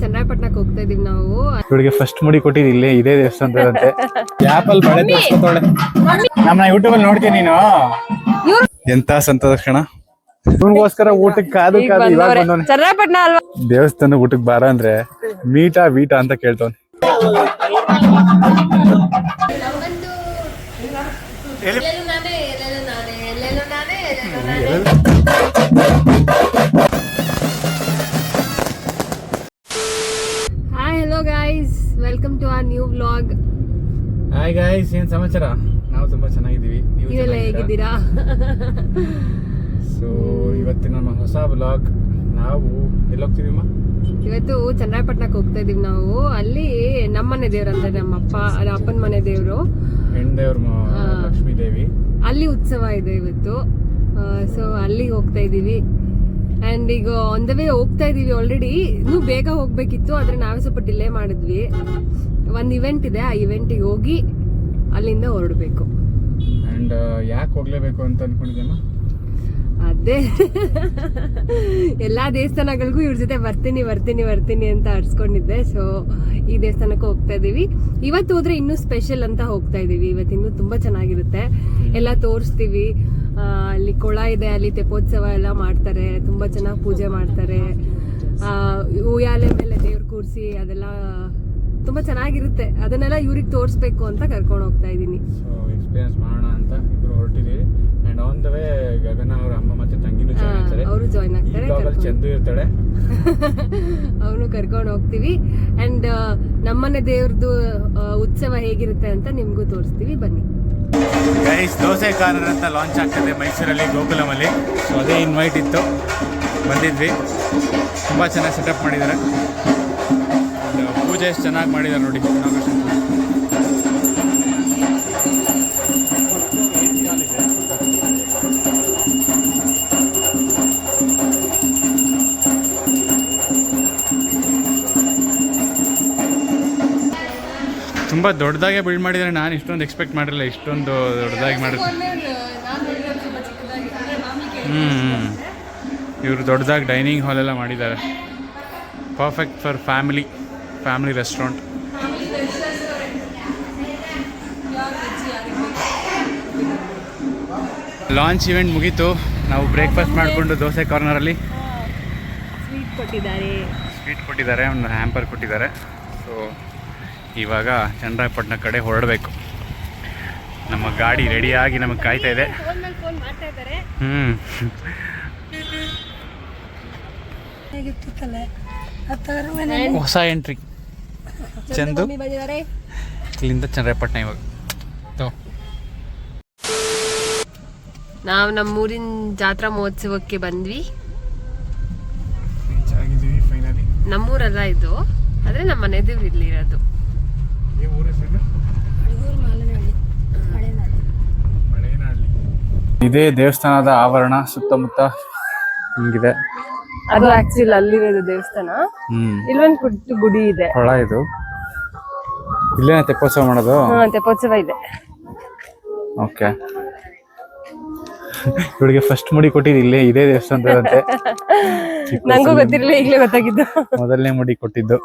ಚನ್ನರಾಯಪಟ್ಟಣಕ್ಕೆ ಹೋಗ್ತಾ ಇದೀವಿ ನಾವು. ಇವಳಿಗೆ ಫಸ್ಟ್ ಮುಡಿ ಕೊಟ್ಟಿದ್ದು ಇಲ್ಲೇ ಇದೇ ದೇವಸ್ಥಾನದಂತೆ ಆಪಲ್ ಬಳೆ ತೋರಿಸ್ಕೊತಾಳೆ. ನಮ್ಮ ಯೂಟ್ಯೂಬ್ ಅಲ್ಲಿ ನೋಡ್ತೀನಿ ನೀನು. ಎಂತ ಸಂತೋಷ ಕ್ಷಣ ಇವನಿಗೋಸ್ಕರ ಊಟಕ್ಕೆ ಕಾದು ಕಾದು ಇವಾಗ. ಬಂದವನೆ. ಚನ್ನರಾಯಪಟ್ಟಣ ಅಲ್ವಾ? ದೇವಸ್ಥಾನ ಊಟಕ್ಕೆ ಬಾರ ಅಂದ್ರೆ ಮೀಟಾ ವೀಟಾ ಅಂತ ಕೇಳ್ತವನೆ. ಎಲ್ಲೆಲ್ಲೂ hello guys welcome to our new vlog hi guys ಏನ್ ಸಮಾಚಾರ? ನಾವು ತುಂಬಾ ಚೆನ್ನಾಗಿದ್ದೀವಿ. ನೀವೆಲ್ಲ ಹೇಗಿದ್ದೀರಾ? ಸೊ ಇವತ್ತಿನ ನಮ್ಮ ಹೊಸ ಬ್ಲಾಗ್ ನಾವು ಎಲ್ಲಿ ಹೋಗ್ತಿದೀವಿ ಇವತ್ತು ಚನ್ನರಾಯಪಟ್ಟಣಕ್ಕೆ ಹೋಗ್ತಾ ಇದೀವಿ ನಾವು. ಅಲ್ಲಿ ನಮ್ಮನೆ ದೇವ್ರು ಅಂದ್ರೆ ನಮ್ಮ ಅಪ್ಪ ಅಲ್ಲ, ಅಪ್ಪನ ಮನೆ ದೇವ್ರು. ಹೆಣ್ದೇವ್ರ ಲಕ್ಷ್ಮೀ ದೇವಿ ಅಲ್ಲಿ ಉತ್ಸವ ಇದೆ ಇವತ್ತು. ಸೊ ಅಲ್ಲಿಗೆ ಹೋಗ್ತಾ ಇದೀವಿ ಅಂಡ್ ಈಗ ಆನ್ ದ ವೇ ಹೋಗ್ತಾ ಇದೀವಿ ಆಲ್ರೆಡಿ ಇನ್ನೂ ಬೇಗ ಹೋಗ್ಬೇಕಿತ್ತು ಆದ್ರೆ ನಾವೇ ಸ್ವಲ್ಪ ಡಿಲೇ ಮಾಡಿದ್ವಿ. ಒಂದ್ ಇವೆಂಟ್ ಇದೆ ಆ ಇವೆಂಟಿಗೆ ಹೋಗಿ ಅಲ್ಲಿಂದ ಹೊರಡ್ಬೇಕು. ಅಂಡ್ ಯಾಕೆ ಹೋಗ್ಲೇಬೇಕು ಅಂತ ಅನ್ಕೊಂಡಿದ್ದೆಮ್ಮ ಅದೇ. ಎಲ್ಲಾ ದೇವಸ್ಥಾನಗಳಿಗೂ ಇವ್ರ ಜೊತೆ ಬರ್ತೀನಿ ಬರ್ತೀನಿ ಬರ್ತೀನಿ ಅಂತ ಅರ್ಸ್ಕೊಂಡಿದ್ದೆ. ಸೊ ಈ ದೇವಸ್ಥಾನಕ್ಕೆ ಹೋಗ್ತಾ ಇದೀವಿ. ಇವತ್ತು ಹೋದ್ರೆ ಇನ್ನೂ ಸ್ಪೆಷಲ್ ಅಂತ ಹೋಗ್ತಾ ಇದೀವಿ. ಇವತ್ತು ಇನ್ನೂ ತುಂಬಾ ಚೆನ್ನಾಗಿರುತ್ತೆ. ಎಲ್ಲ ತೋರಿಸ್ತೀವಿ. ಅಲ್ಲಿ ಕೊಳ ಇದೆ ಅಲ್ಲಿ ತೆಪೋತ್ಸವ ಎಲ್ಲ ಮಾಡ್ತಾರೆ ತುಂಬಾ ಚೆನ್ನಾಗಿ ಪೂಜೆ ಮಾಡ್ತಾರೆ. ಆ, ಉಯ್ಯಾಲೆ ಮೇಲೆ ದೇವ್ರ ಕೂರಿಸಿ ಅದೆಲ್ಲ ತುಂಬಾ ಚೆನ್ನಾಗಿರುತ್ತೆ. ಅದನ್ನೆಲ್ಲ ಇವ್ರಿಗೆ ತೋರಿಸ್ಬೇಕು ಅಂತ ಕರ್ಕೊಂಡು ಹೋಗ್ತಾ ಇದ್ದೀನಿ. ಎಕ್ಸ್ಪೀರಿಯನ್ಸ್ ಮಾಡೋಣ ಅಂತ ಇಬ್ರು ಹೊರಟಿದ್ದೀವಿ and on the way Gagana ಅವ್ರ ಅಮ್ಮ ಮತ್ತೆ ತಂಗಿನೂ ಅವರು ಜಾಯ್ನ್ ಆಗ್ತಾರೆ ಚಂದು ಇರ್ತಾಳೆ. ಅವನು ಕರ್ಕೊಂಡು ಹೋಗ್ತೀವಿ. ಅಂಡ್ ನಮ್ಮನೆ ದೇವ್ರದ್ದು ಉತ್ಸವ ಹೇಗಿರುತ್ತೆ ಅಂತ ನಿಮ್ಗೂ ತೋರಿಸ್ತೀವಿ. ಬನ್ನಿ. ಗೈಸ್ ದೋಸೆ ಕಾರ್ನರ್ ಅಂತ ಲಾಂಚ್ ಆಗ್ತದೆ ಮೈಸೂರಲ್ಲಿ, ಗೋಕುಲಮಲ್ಲಿ. ಸೊ ಅದೇ ಇನ್ವೈಟ್ ಇತ್ತು. ಬಂದಿದ್ವಿ. ತುಂಬ ಚೆನ್ನಾಗಿ ಸೆಟಪ್ ಮಾಡಿದ್ದಾರೆ. ಪೂಜೆ ಎಷ್ಟು ಚೆನ್ನಾಗಿ ಮಾಡಿದ್ದಾರೆ ನೋಡಿ. ತುಂಬ ದೊಡ್ಡದಾಗೆ ಬಿಲ್ಡ್ ಮಾಡಿದ್ದಾರೆ ನಾನು ಇಷ್ಟೊಂದು ಎಕ್ಸ್ಪೆಕ್ಟ್ ಮಾಡಿರಲಿಲ್ಲ ಇಷ್ಟೊಂದು ದೊಡ್ಡದಾಗಿ ಮಾಡಿದ್ರು ಹ್ಞೂ ಇವರು ದೊಡ್ಡದಾಗಿ ಡೈನಿಂಗ್ ಹಾಲ್ ಎಲ್ಲ ಮಾಡಿದ್ದಾರೆ. Perfect for family family restaurant launch event ಮುಗೀತು. ನಾವು ಬ್ರೇಕ್ಫಾಸ್ಟ್ ಮಾಡಿಕೊಂಡು ದೋಸೆ ಕಾರ್ನರಲ್ಲಿ ಸ್ವೀಟ್ ಕೊಟ್ಟಿದ್ದಾರೆ. ಸ್ವೀಟ್ ಕೊಟ್ಟಿದ್ದಾರೆ ಒಂದು ಹ್ಯಾಂಪರ್ ಕೊಟ್ಟಿದ್ದಾರೆ. ಸೊ ಇವಾಗ ಚಂದ್ರಾಯಪಟ್ಟಣ ಕಡೆ ಹೊರಡಬೇಕು. ನಮ್ಮ ಗಾಡಿ ರೆಡಿಯಾಗಿ ನಮಗೆ ಕಾಯ್ತಾ ಇದೆ. ಹ್ಞೂ ಹೊಸ ಎಂಟ್ರಿ. ಚಂದು? ಇಲ್ಲಿಂದ ಚಂದ್ರಾಯಪಟ್ಟಣ ಇವಾಗ. ನಾವು ನಮ್ಮೂರಿನ ಜಾತ್ರಾ ಮಹೋತ್ಸವಕ್ಕೆ ಬಂದ್ವಿ. ನಮ್ಮೂರಲ್ಲ ಇದು ಆದ್ರೆ ನಮ್ಮ ಮನೆ ದೇವ್ರು ಇಲ್ಲಿ ಇರೋದು ಇದೇ ದೇವಸ್ಥಾನದ ಆವರಣ ಸುತ್ತಮುತ್ತ ಹಿಂಗಿದೆ. ಅದು ಆಕ್ಚುಲಿ ಅಲ್ಲಿರೋದು ದೇವಸ್ಥಾನ. ಹ್ಮ್. ಇಲ್ಲೊಂದು ಪುಟ್ಟ ಗುಡಿ ಇದೆ. ಕೊಳ ಇದು. ಇಲ್ಲೇನ ತೆಪ್ಪೋತ್ಸವ ಮಾಡೋದು? ಹಾ ತೆಪ್ಪೋತ್ಸವ ಇದೆ. ಓಕೆ. ಇವಳಿಗೆ ಫಸ್ಟ್ ಮುಡಿ ಕೊಟ್ಟಿದ್ದು ಇಲ್ಲೇ ಇದೇ ದೇವಸ್ಥಾನದಂತೆ ನಂಗೂ ಗೊತ್ತಿರಲಿಲ್ಲ ಈಗಲೇ ಗೊತ್ತಾಗಿದ್ದು. ಮೊದಲನೇ ಮುಡಿ ಕೊಟ್ಟಿದ್ದು.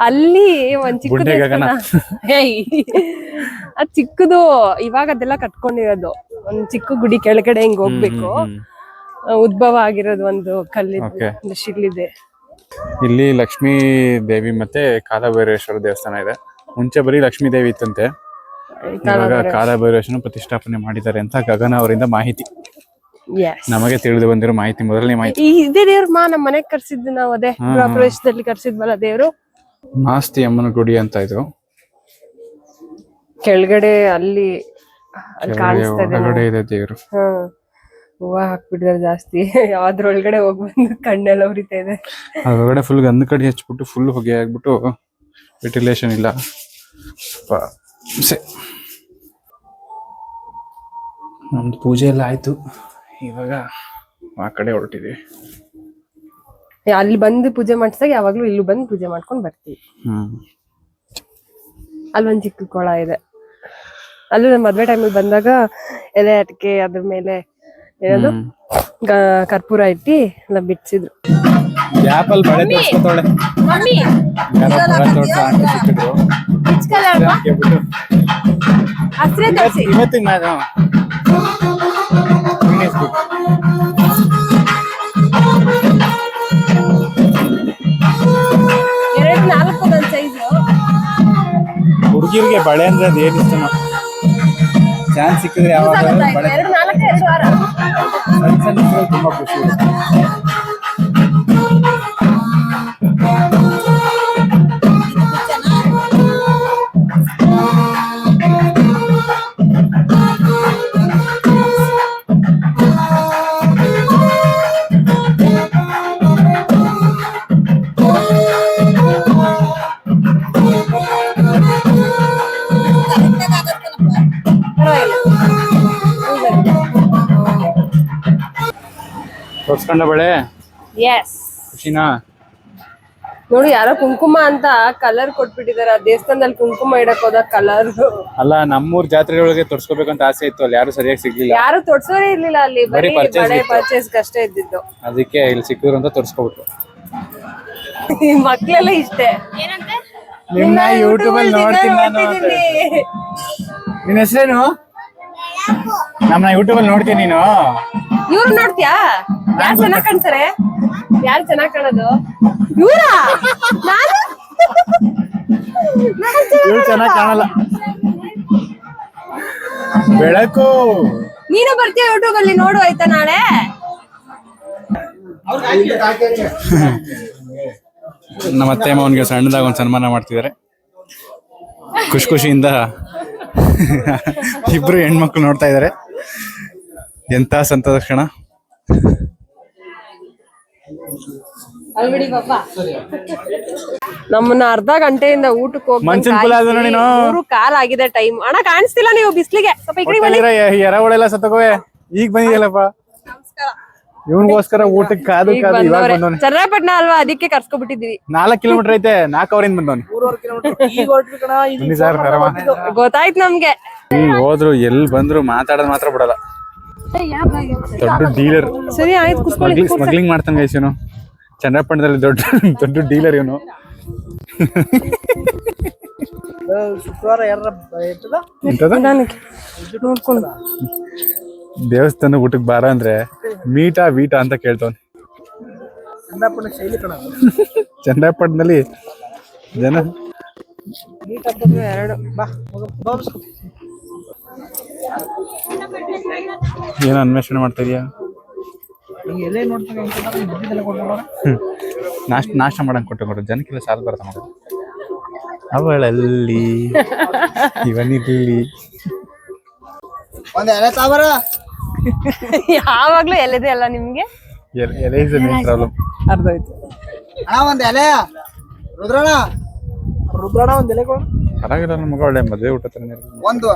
ಅಲ್ಲಿ ಒಂದ್ ಚಿಕ್ಕ ಗಗನ. ಅದ್ ಚಿಕ್ಕದು ಇವಾಗ ಅದೆಲ್ಲ ಕಟ್ಕೊಂಡಿರೋದು. ಒಂದ್ ಚಿಕ್ಕ ಗುಡಿ ಕೆಳಗಡೆ ಹಿಂಗ್ ಹೋಗ್ಬೇಕು. ಆ, ಉದ್ಭವ ಆಗಿರೋದು ಒಂದು ಕಲ್ಲಿದ್ದು Okay. ಒಂದು ಶಿಲಿದೆ ಇಲ್ಲಿ ಲಕ್ಷ್ಮೀ ದೇವಿ ಮತ್ತೆ ಕಾಲಭೈರೇಶ್ವರ ದೇವಸ್ಥಾನ ಇದೆ. ಮುಂಚೆ ಬರೀ ಲಕ್ಷ್ಮೀ ದೇವಿ ಇತ್ತಂತೆ. ಇವಾಗ ಕಾಲಭೈರೇಶ್ವರನ ಪ್ರತಿಷ್ಠಾಪನೆ ಮಾಡಿದ್ದಾರೆ ಅಂತ ಗಗನ ಅವರಿಂದ ಮಾಹಿತಿ. ನಮಗೆ ತಿಳಿದು ಬಂದಿರೋ ಮಾಹಿತಿ ಮೊದಲನೇ ಮಾಹಿತಿ. ಇದೇ ದೇವ್ರ ಮಾ ನಮ್ಮ ಮನೆಗೆ ಕರ್ಸಿದ್ದು ನಾವು ಅದೇ. ಗೃಹ. ಪ್ರವೇಶದಲ್ಲಿ ಕರ್ಸಿದ್ವಲ್ಲ ದೇವ್ರು? ಮಾಸ್ತಿ ಅಮ್ಮನ ಗುಡಿ ಅಂತ ಇದು. ಕೆಳಗಡೆ ಅಲ್ಲಿ ಅಲ್ಲಿ ಕಾಣಿಸ್ತಾ ಇದೆ. ಒಳಗಡೆ ಇದೆ ದೇವರು. ಹಾ. ಹೂವ ಹಾಕ್ಬಿಟ್ಟಿದ್ದಾರೆ ಜಾಸ್ತಿ. ಅದ್ರೊಳಗಡೆ ಹೋಗ್ ಬಂದು ಕಣ್ಣೆಲ್ಲ ಉರಿತಾ ಇದೆ. ಅದ್ರೊಳಗಡೆ ಫುಲ್ ಗಂಧ ಕಡಿ ಹಚ್ಬಿಟ್ಟು ಫುಲ್ ಹೊಗೆ ಆಗ್ಬಿಟ್ಟು ವೆಂಟಿಲೇಷನ್ ಇಲ್ಲ. ಸ್ವಲ್ಪ ಹಿಂಸೆ. ನಮ್ದು ಪೂಜೆ ಎಲ್ಲ ಆಯ್ತು. ಇವಾಗ ಆ ಕಡೆ ಹೊರಟಿದೀವಿ. ಅಲ್ಲಿ ಬಂದು ಪೂಜೆ ಮಾಡಿಸಿದಾಗ ಯಾವಾಗ್ಲೂ ಇಲ್ಲೂ ಬಂದು ಪೂಜೆ ಮಾಡ್ಕೊಂಡ್ ಬರ್ತೀವಿ. ಹ್ಮ್. ಅಲ್ಲೊಂದ್ ಚಿಕ್ಕ ಕೊಳ ಇದೆ. ಅಲ್ಲೂ ನಮ್ಮ ಮದ್ವೆ ಟೈಮಿಗೆ ಬಂದಾಗ ಎಲೆ ಅಡಿಕೆ ಅದ್ರ ಮೇಲೆ ಏನದು ಗ- ಕರ್ಪೂರ ಇಟ್ಟಿ ಎಲ್ಲ ಬಿಡ್ಸಿದ್ರು. ಗ್ಯಾಪಲ್ಲಿ ಬಳೆ ತೋರಿಸ್ಕೊತಾಳೆ. ಮಮ್ಮಿ. ಯಾರೋ ಬಳೆ ತೋರ್ಸ ಅಂತ ಸಿಕ್ಕಿದ್ರು ರಿಚ್ ಕಲರ್ ಕೇಳ್ಬಿಟ್ಟು ಹಸ್ರೇ ತೋರಿಸಿ. ಇವತ್ತಿನ ಮ್ಯಾಗ. ಎರಡು ನಾಲ್ಕು ನನ್ನ ಸೈಜು ಹುಡುಗಿರಿಗೆ ಬಳೆ ಅಂದ್ರೆ ಅದೇ ಏನು ಇಷ್ಟನೋ ಚಾನ್ಸ್ ಸಿಕ್ಕಿದ್ರೆ ಯಾವಾಗ ಎರಡು ನಾಲ್ಕು ಎರಡು ವಾರ. ಸಣ್ಣ ಸಣ್ಣ ತುಂಬಾ ಖುಷಿ ತೋರ್ಸ್ಕೊಂಡ ಬಳೆ? ಎಸ್ ಖುಷಿನಾ? ನೋಡಿ ಯಾರೋ ಕುಂಕುಮ ಅಂತ ಕಲರ್ ಕೊಟ್ಬಿಟ್ಟಿದಾರೆ. ಆ ದೇವಸ್ಥಾನದಲ್ಲಿ ಕುಂಕುಮ ಇಡಕ್ ಹೋದ ಕಲರ್ ಅಲ್ಲ ನಮ್ಮೂರ್ ಜಾತ್ರೆಗಳಿಗೆ ತೋರ್ಸ್ಕೋಬೇಕಂತ ಆಸೆ ಇತ್ತು ಅಲ್ಲಿ. ಯಾರು ಸರಿಯಾಗಿ ಸಿಗ್ಲಿಲ್ಲ. ಯಾರು ತೊಡ್ಸೋರೇ ಇರ್ಲಿಲ್ಲ ಅಲ್ಲಿ. ಬರೀ ಬರೀ purchase ಬಳೆ ಇತ್ತು. ಪರ್ಚೇಸ್ ಅಷ್ಟೇ ಇದ್ದಿದ್ದು. ಅದಕ್ಕೆ ಇಲ್ಲಿ ಸಿಕ್ಕಿದ್ರು ಅಂತ ತೋರ್ಸ್ಕೊಬಿಟ್ರು. ಈ ಮಕ್ಳೆಲ್ಲ ಇಷ್ಟೇ. ನಿನ್ನ ಯೂಟ್ಯೂಬ್ ಅಲ್ಲಿ ನೋಡ್ತೀನಿ ನಾನು ಅಂತ. ನಿನ್ನ ಹೆಸರೇನು? ನಮ್ಮನ್ನ ಯೂಟ್ಯೂಬ್ ಅಲ್ಲಿ ನೋಡ್ತೀನಿ ನೀನು. ಇವ್ರು ನೋಡ್ತೀಯಾ? ಯಾರು ಚೆನ್ನಾಗ್ ಕಾಣ್ತಾರೆ ಯಾರು ಚೆನ್ನಾಗ್ ಕಾಣೋದು? ಇವ್ರ? ನಾನು? ಇವ್ರು ಚೆನ್ನಾಗಿ ಕಾಣಲ್ಲ. ಬೆಳಕು. ನೀನು ಬರ್ತೀಯ ಯೂಟ್ಯೂಬ್ ಅಲ್ಲಿ ನೋಡು ಆಯ್ತಾ ನಾಳೆ? ನಮ್ಮ ಅತ್ತೆ ಮಾವನ್ಗೆ ಸಣ್ಣದಾಗ ಒಂದು ಸನ್ಮಾನ ಮಾಡ್ತಿದ್ದಾರೆ ಖುಷಿ ಖುಷಿಯಿಂದ ಇಬ್ರು ಹೆಣ್ಮಕ್ಳು ನೋಡ್ತಾ ಇದ್ದಾರೆ ಎಂತ ಸಂತದ ಕ್ಷಣ ನಮ್ಮನ್ನ ಅರ್ಧ ಗಂಟೆಯಿಂದ ಊಟಕ್ಕೆ ಹೋಗಿ. ಮೂರು ಕಾಲ್ ಆಗಿದೆ ಟೈಮ್ ಅಣ್ಣ ಕಾಣಿಸ್ತಿಲ್ಲ ನೀವು ಬಿಸ್ಲಿಗೆ. ಸ್ವಲ್ಪ ಸತ್ತಕೋವೆ ಈಗ ಬಂದಿದೆಯಲ್ಲಪ್ಪ? ಇವನ್ಗೋಸ್ಕರ ಊಟಕ್ಕೆ ಕಾದು ಕಾದು ಇವಾಗ ಬಂದವ್ರೆ. ಬಂದವನೆ. ಚನ್ನರಾಯಪಟ್ಟಣ ಅಲ್ವಾ? ಅದಕ್ಕೆ ಕರ್ಸ್ಕೊಬಿಟ್ಟಿದೀವಿ ನಾಲ್ಕು ಕಿಲೋಮೀಟರ್ ಐತೆ. ನಾಲ್ಕು ಅವರಿಂದ ಬಂದವನು. ಗೊತ್ತಾಯ್ತು ನಮ್ಗೆ. ಹೋದ್ರು ಎಲ್ಲಿ ಬಂದ್ರು ಮಾತಾಡೋದ್ ಮಾತ್ರ ಬಿಡಲ್ಲ. ದೊಡ್ಡ ಡೀಲರ್ ಸರಿ ಆಯ್ತು ಕುತ್ಕೊಳ್ಳಿ ಸ್ಮಗ್ಲಿಂಗ್ ಸ್ಮಗ್ಲಿಂಗ್ ಮಾಡ್ತಾನೆ ಗೈಸ್ ಇವನು. ಚನ್ನಪಟ್ಟಣದಲ್ಲಿ ದೊಡ್ಡ ದೊಡ್ಡ ಡೀಲರ್ ಇವನು. ಶುಕ್ರವಾರ ದೇವಸ್ಥಾನ ಊಟಕ್ಕೆ ಬಾರ ಅಂದ್ರೆ ಮೀಟಾ ವೀಟಾ ಅಂತ ಕೇಳ್ತವನೆ. ಚಂದಾಪುರ ಶೈಲಿ ಕಣ. ಚನ್ನಪಟ್ಟಣದಲ್ಲಿ ಜನ ಏನೋ ಅನ್ವೇಷಣೆ ಮಾಡ್ತಾ ಇದೀಯಾ? ನಾಶ ನಾಷ್ಟ ಮಾಡಂಗ್ ಕೊಟ್ಟು ಕೊಡು ಜನಕ್ಕೆಲ್ಲ ಸಾಲ ಬರ್ತ ಮಾಡೋದು ಅವಳಲ್ಲಿ ಇವನಿಲ್ಲಿ. ಒಂದ್ ಎಲೆ ತಾವರ ಯಾವಾಗ್ಲೂ ಎಲ್ಲಿದೆ ಅಲ್ಲ ನಿಮ್ಗೆ? ಎಲೆ ಇಸ್ ಮೇನ್ ಪ್ರಾಬ್ಲಮ್ ಅರ್ಧ ಆಯ್ತು ಅಣ್ಣ ಒಂದ್ ಎಲೆ. ರುದ್ರಣ್ಣ. ರುದ್ರಣ್ಣ ಒಂದ್ ಎಲೆ ಕೊಡು. ಪರವಾಗಿಲ್ಲ ನನ್ನ ಮಗ ಒಳ್ಳೆ ಮದುವೆ ಊಟ ತರ ಒಂದು.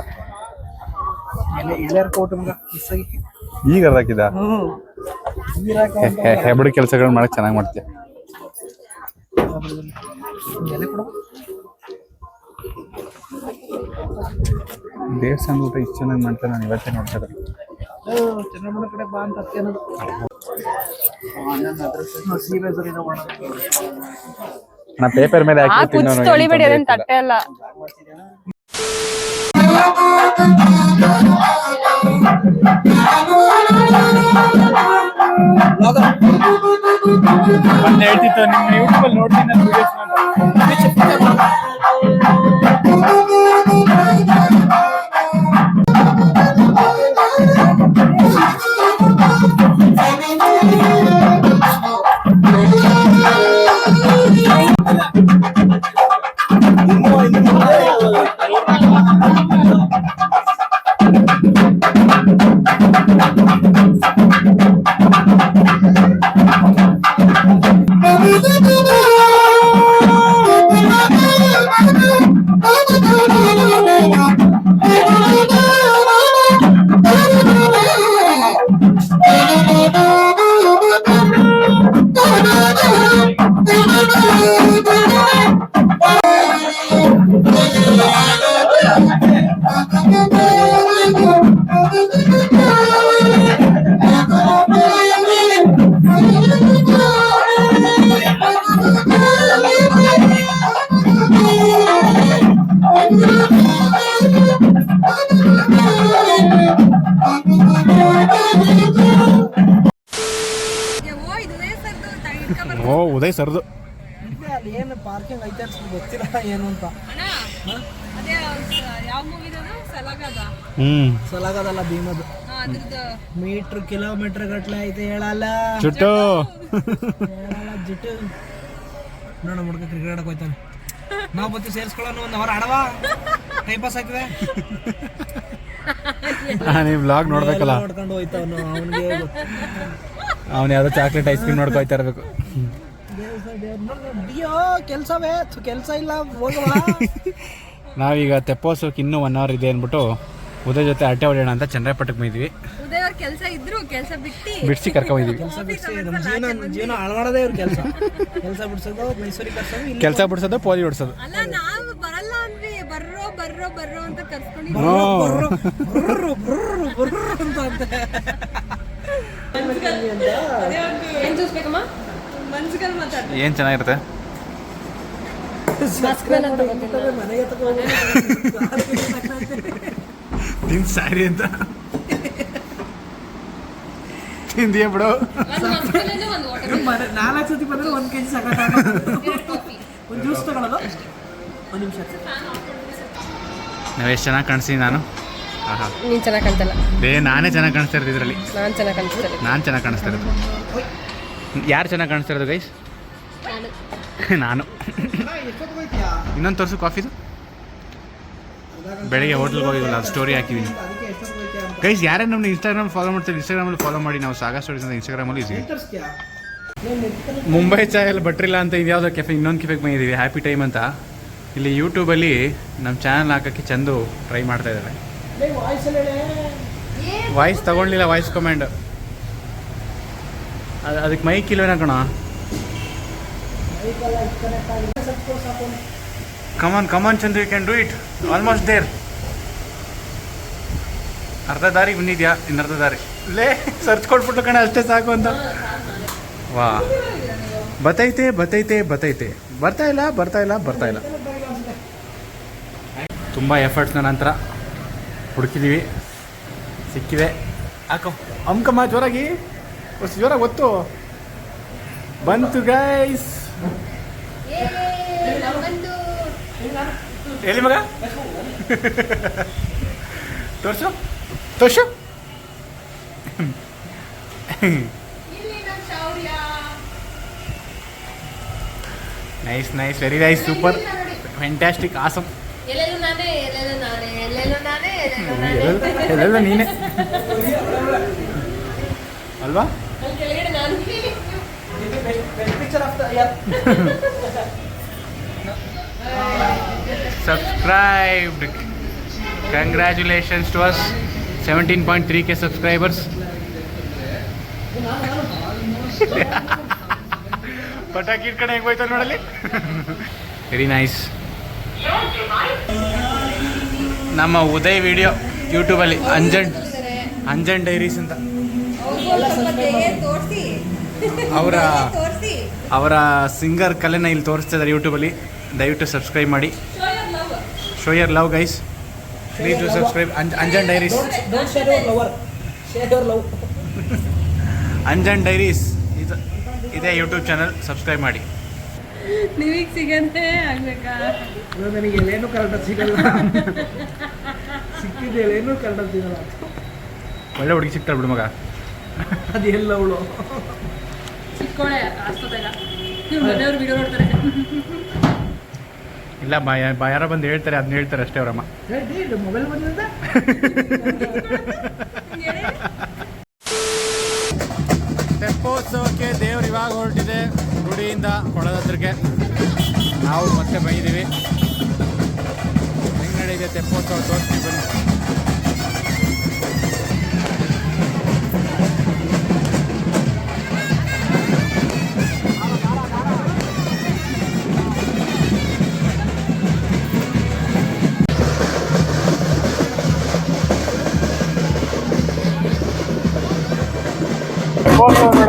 ಮಗ ಮಿಸ್ ಆಗಿ. ಈಗ ನೀರಾಕ ಹೆಬಡಿ ಕೆಲಸಗಳು ಮಾಡಕ್ ಚೆನ್ನಾಗಿ ಮಾಡ್ತೀಯ? ದೇವಸ್ಥಾನ ಊಟ ಇಷ್ಟು ಚೆನ್ನಾಗಿ ಮಾಡ್ತಾರೆ ನಾನು ಇವತ್ತೇ ನೋಡ್ತಾ ಇರೋದು. ಚನ್ನಮ್ಮನ ಕಡೆ ಬಾ ಅಂತ ಅತ್ತೆ ಅನ್ನೋದು ಸೀರೆ ಸರಿ ಮಾಡೋದು ನಾ ಪೇಪರ್ ಮೇಲೆ ಹಾಕಿ ತೊಳಿಬೇಡಿ ತಟ್ಟೆ ಅಲ್ಲ. ಹೇಳ್ತಿತ್ತು ನಿಮ್ಮ ಯೂಟ್ಯೂಬ್ ಅಲ್ಲಿ ನೋಡ್ತೀನಿ ನಾನು videos ಬರೀ ಸರ್ದು ಅಲ್ಲಿ ಏನು ಪಾರ್ಕಿಂಗ್ ಐತೆ ಅಂತ ಗೊತ್ತಿಲ್ಲ ಏನು ಅಂತ. ಅದೇ ಯಾವ ಮೂವಿದದು ಸಲಾಗದ. ಹ್ಮ್. ಸಲಾಗದಲ್ಲ ಭೀಮದು. ಮೀಟ್ರ್ ಕಿಲೋಮೀಟರ್ ಗಟ್ಲೆ ಐತೆ ಹೇಳಲ್ಲ. ಚುಟ್ಟು ಹೇಳಲ್ಲ ಜಿಟ್ಟು. ನೋಡ ಮುಡ್ಕ ಕ್ರಿಕೆಟ್ ಆಡಕ್ ಹೋಯ್ತಾನೆ ನಾವು ಬತ್ತಿ ಸೇರಿಸ್ಕೊಳ್ಳೋಣ ಒಂದು ಅವರ ಆಡವಾ? ಟೈಮ್ ಪಾಸ್ ಆಗ್ತದೆ? ನೀವು ಬ್ಲಾಗ್ ನೋಡ್ಬೇಕಲ್ಲ. ನೋಡ್ಕೊಂಡು ಹೋಯ್ತಾವನು ಅವನಿಗೆ ಅವ್ನು ಯಾವ್ದೋ ಚಾಕ್ಲೇಟ್ ಐಸ್ ಕ್ರೀಮ್ ನೋಡ್ಕೊಯ್ತಾ ಇರ್ಬೇಕು. ಅಯ್ಯೋ ಕೆಲ್ಸವೇ? ಕೆಲಸ ಇಲ್ಲ ಹೋಗೋಣ ನಾವೀಗ ತೆಪ್ಪೋಸಕ್ಕೆ ಇನ್ನೂ ಒನ್ ಅವರ್ ಇದೆ ಅಂದ್ಬಿಟ್ಟು ಉದಯ ಜೊತೆ ಅಡ್ಡೆ ಹೊಡೆಯೋಣ ಅಂತ ಚಂದ್ರಪಟ್ಟಕ್ಕೆ ಮೈದ್ವಿ ಉದಯ್ ಅವ್ರ ಕೆಲಸ ಇದ್ರು ಕೆಲಸ ಬಿಟ್ಟು ಬಿಡ್ಸಿ ಕರ್ಕೊಂಡಿದ್ವಿ ಕೆಲಸ ಬಿಡಿಸಿ ನಮ್ಮ ಜೀವನ ನಮ್ಮ ಜೀವನ ಹಾಳು ಮಾಡೋದೇ ಇವ್ರ ಕೆಲಸ. ಕೆಲಸ ಬಿಡ್ಸೋದು ಮೈಸೂರಿಗೆ ಕರ್ಸೋದು ಇಲ್ಲಿ ಕೆಲಸ ಬಿಡ್ಸೋದು ಪೋಲಿ ಬಿಡ್ಸೋದು ಅಲ್ಲ ನಾವು ಬರಲ್ಲ ಅಂದ್ವಿ. ಬರ್ರೋ ಬರ್ರೋ ಬರ್ರೋ ಅಂತ ಕರ್ಸ್ಕೊಂಡು ಬರ್ರೋ, ಬರ್ರೋ, ಬರ್ರೋ, ಬರ್ರೋ ಅಂತ ಅಂತೆ. ಏನ್ ಮಾತಾಡ ಏನು ಚೆನ್ನಾಗಿರುತ್ತೆ? ತಿನ್ ಸಾರಿ ಅಂತ? ತಿಂದಿಯ ಬಿಡು. ಒಂದು ವಾಟರ್ ಮನೆ ನಾಲ್ಕು ಸತಿ ಬಂದ್ರೆ ಒಂದು ಕೆ ಜಿ ಸಾಕಾಗ ಕಾಫಿ ಒಂದು ಜ್ಯೂಸ್ ತಗೊಳ್ಳೋದು ಒಂದು ನಿಮಿಷ ನಾವು ಎಷ್ಟು ಚೆನ್ನಾಗಿ ಕಾಣಿಸ್ತೀನಿ ನಾನು? ಆಹಾ. ನೀನ್ ಚೆನ್ನಾಗಿ ಕಾಣ್ತಲ್ಲ. ಏ ನಾನೇ ಚೆನ್ನಾಗಿ ಕಾಣಿಸ್ತಾ ಇರೋದು ಇದರಲ್ಲಿ. ನಾನು ಚೆನ್ನಾಗಿ ಕಾಣಿಸ್ತಾ ನಾನು ಚೆನ್ನಾಗಿ ಕಾಣಿಸ್ತಾ ಇರೋದು. ಯಾರು ಚೆನ್ನಾಗಿ ಕಾಣಿಸ್ತಾ ಇರೋದು ಗೈಸ್ ನಾನು. ಇನ್ನೊಂದು ತೋರಿಸು ಕಾಫಿದು? ಬೆಳಿಗ್ಗೆ ಹೋಟ್ಲಿಗೆ ಹೋಗಿದ್ವಲ್ಲ ಅದು ಸ್ಟೋರಿ ಹಾಕಿದ್ದೀನಿ ಗೈಸ್ ಯಾರೇ ನಮ್ಮನ್ನ ಇನ್ಸ್ಟಾಗ್ರಾಮ್ ಫಾಲೋ ಮಾಡ್ತಾರೆ ಇನ್ಸ್ಟಾಗ್ರಾಮಲ್ಲಿ ಫಾಲೋ ಮಾಡಿ ನಾವು ಸಾಗಾ ಸ್ಟೋರೀಸ್ ಅಂತ ಇನ್ಸ್ಟಾಗ್ರಾಮಲ್ಲಿ ಇದ್ದೀವಿ. ಮುಂಬೈ ಚಾಯಲ್ಲಿ ಬಟ್ರಿಲ್ಲ ಅಂತ ಇದ್ಯಾವುದೋ ಕೆಫೆ ಇನ್ನೊಂದು ಕೆಫೆಗೆ ಬಂದಿದ್ದೀವಿ ಹ್ಯಾಪಿ ಟೈಮ್ ಅಂತ. ಇಲ್ಲಿ ಯೂಟ್ಯೂಬಲ್ಲಿ ನಮ್ಮ ಚಾನಲ್ ಹಾಕೋಕ್ಕೆ ಚಂದು ಟ್ರೈ ಮಾಡ್ತಾ ಇದ್ದಾರೆ. ವಾಯ್ಸ್ ತಗೊಳ್ಳಿಲ್ಲ ವಾಯ್ಸ್ ಕಮೆಂಡ್ ಅದು ಅದಕ್ಕೆ ಮೈಕ್ ಇಲ್ವೇನ ಕಣ? Come on come on Chandra you can do it almost there ಅರ್ಧ ದಾರಿ ಬಂದಿದ್ಯಾ? ಇನ್ನು ಅರ್ಧ ದಾರಿ ಲೇ ಸರ್ಚ್ ಕೊಟ್ಬಿಟ್ಟು ಕಣ ಅಷ್ಟೇ ಸಾಕು ಅಂತ. ವಾ. ಬತೈತೆ ಬತೈತೆ ಬತೈತೆ. ಬರ್ತಾ ಇಲ್ಲ ಬರ್ತಾ ಇಲ್ಲ ಬರ್ತಾ ಇಲ್ಲ. ತುಂಬ ಎಫರ್ಟ್ಸ್ನ ನಂತರ ಹುಡುಕಿದ್ದೀವಿ ಸಿಕ್ಕಿದೆ ಯಾಕೋ ಅಮ್ಕಮ್ಮ ಜೋರಾಗಿ. ಅಷ್ಟು ಜೋರಾಗಿ ಒತ್ತು ಬಂತು ಗೈಸ್ ಎಲ್ಲಿ ಮಗ ತೋರ್ಸು ತೋರ್ಸು nice nice very nice super fantastic awesome ಎಲ್ಲೆಲ್ಲ ನೀನೆ ಅಲ್ವಾ ಅಲ್ಲಿ congratulations to picture seventeen point three K subscribers to us. 17.3k subscribers. ಪಟಾಕಿ ಕಡೆ ಹೆಂಗೆ ಹೋಯ್ತಾರೆ ನೋಡಲಿ ವೆರಿ ನೈಸ್ ನಮ್ಮ ಉದಯ್ ವಿಡಿಯೋ ಯೂಟ್ಯೂಬಲ್ಲಿ ಅಂಜನ್ ಅಂಜನ್ ಡೈರೀಸ್ ಅಂತ. ಅವರ ತೋರಿಸಿ. ಅವರ ಸಿಂಗರ್ ಕಲೆನ ಇಲ್ಲಿ ತೋರಿಸ್ತಾ ಇದ್ದಾರೆ ಯೂಟ್ಯೂಬಲ್ಲಿ ದಯವಿಟ್ಟು ಸಬ್ಸ್ಕ್ರೈಬ್ ಮಾಡಿ. Show your love guys please to subscribe Anjan diaries Anjan diaries ಇದು ಇದೇ ಯೂಟ್ಯೂಬ್ ಚಾನಲ್ ಸಬ್ಸ್ಕ್ರೈಬ್ ಮಾಡಿ. ನೀವೀಗ ಸಿಗಂತೆ ಆಗ್ಬೇಕಾ? ನನಗೆ ಎಲ್ಲೇನು ಕರೆಕ್ಟಾಗಿ ಸಿಗಲ್ಲ. ಸಿಕ್ಕಿದೆ ಎಲ್ಲೇನು ಕರೆಕ್ಟಾಗಿ ಸಿಗಲ್ಲ. ಒಳ್ಳೆ ಹುಡುಗಿ ಸಿಗ್ತಾಳೆ ಬಿಡು ಮಗ. ಅದು ಎಲ್ಲ ಅವಳು ಚಿಕ್ಕೋಳೆ ನೀವು ಮನೆಯವ್ರು ವಿಡಿಯೋ ನೋಡ್ತಾರೆ. ಇಲ್ಲ ಬಾಯ ಯಾರೋ ಬಂದು ಹೇಳ್ತಾರೆ ಅದನ್ನ ಹೇಳ್ತಾರೆ ಅಷ್ಟೇ ಅವರಮ್ಮ. ಮೊಬೈಲ್ ಬಂದಿದೆ ತೆಪ್ಪೋತ್ಸವಕ್ಕೆ ದೇವ್ರು ಇವಾಗ ಹೊರಟಿದೆ ಗುಡಿಯಿಂದ ಕೊಳದ ಹತ್ರಕ್ಕೆ ನಾವು ಮತ್ತೆ ಬೈದೀವಿ. ಹೆಂಗೆ ಇದೆ ತೆಪ್ಪೋತ್ಸವ ತೋರಿಸ್ತೀವಿ ಬನ್ನಿ.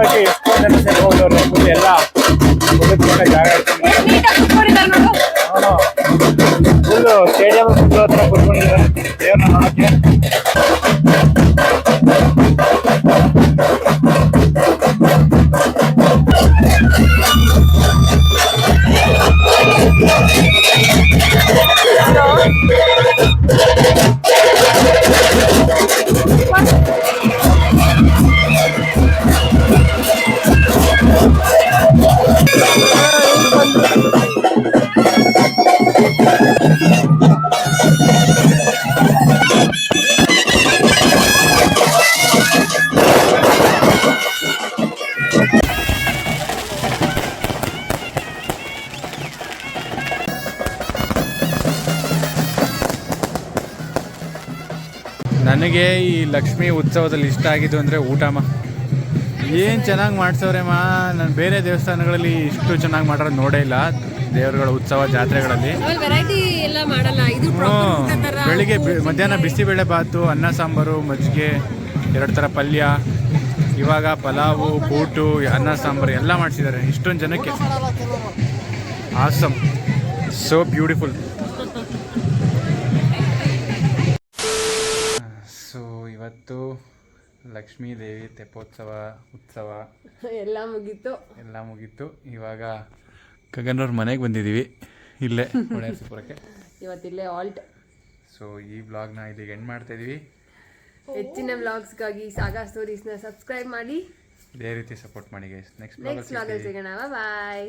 ನೋಡೋಕ್ಕೆ ಎಷ್ಟೋ ಜನ ಎಲ್ಲ ಜಾಗ ಫುಲ್ಲು ಸ್ಟೇಡಿಯಂ ನನಗೆ ಈ ಲಕ್ಷ್ಮಿ ಉತ್ಸವದಲ್ಲಿ ಇಷ್ಟ ಆಗಿದ್ದು ಅಂದರೆ ಊಟಮ್ಮ ಏನು ಚೆನ್ನಾಗಿ ಮಾಡಿಸೋರೇಮ್ಮ ನಾನು ಬೇರೆ ದೇವಸ್ಥಾನಗಳಲ್ಲಿ ಇಷ್ಟು ಚೆನ್ನಾಗಿ ಮಾಡೋದು ನೋಡೇ ಇಲ್ಲ. ದೇವರುಗಳ ಉತ್ಸವ ಜಾತ್ರೆಗಳಲ್ಲಿ. ಬೆಳಿಗ್ಗೆ ಮಧ್ಯಾಹ್ನ ಬಿಸಿಬೇಳೆ ಬಾತು ಅನ್ನ ಸಾಂಬಾರು ಮಜ್ಜಿಗೆ ಎರಡು ಥರ ಪಲ್ಯ ಇವಾಗ ಪಲಾವು ಕೂಟು ಅನ್ನ ಸಾಂಬಾರು ಎಲ್ಲ ಮಾಡಿಸಿದ್ದಾರೆ. ಇಷ್ಟೊಂದು ಜನಕ್ಕೆ. ಆಸಮ್ ಸೋ ಬ್ಯೂಟಿಫುಲ್ ಇವತ್ತು ಲಕ್ಷ್ಮೀ ದೇವಿ ತೆಪ್ಪೋತ್ಸವ ಉತ್ಸವ. ಎಲ್ಲ ಮುಗೀತು. ಎಲ್ಲ ಮುಗೀತು. ಇವಾಗ ಗಗನವ್ರ ಮನೆಗೆ ಬಂದಿದ್ದೀವಿ ಇಲ್ಲೇ ಹೊಳೆನರಸೀಪುರಕ್ಕೆ ಇವತ್ತಿಲ್ಲೇ ಆಲ್ಟ್. ಸೊ ಈ ಬ್ಲಾಗ್ನ ಇಲ್ಲಿಗೆ ಎಂಡ್ ಮಾಡ್ತಾ ಇದೀವಿ. ಹೆಚ್ಚಿನ ಬ್ಲಾಗ್ಸ್ಗಾಗಿ ಸಾಗಾ ಸ್ಟೋರೀಸ್ನ ಸಬ್ಸ್ಕ್ರೈಬ್ ಮಾಡಿ. ಇದೇ ರೀತಿ ಸಪೋರ್ಟ್ ಮಾಡಿ ಗೈಸ್ ನೆಕ್ಸ್ಟ್ ಬ್ಲಾಗ್ ಸಿಗೋಣ. ಬಾಯ್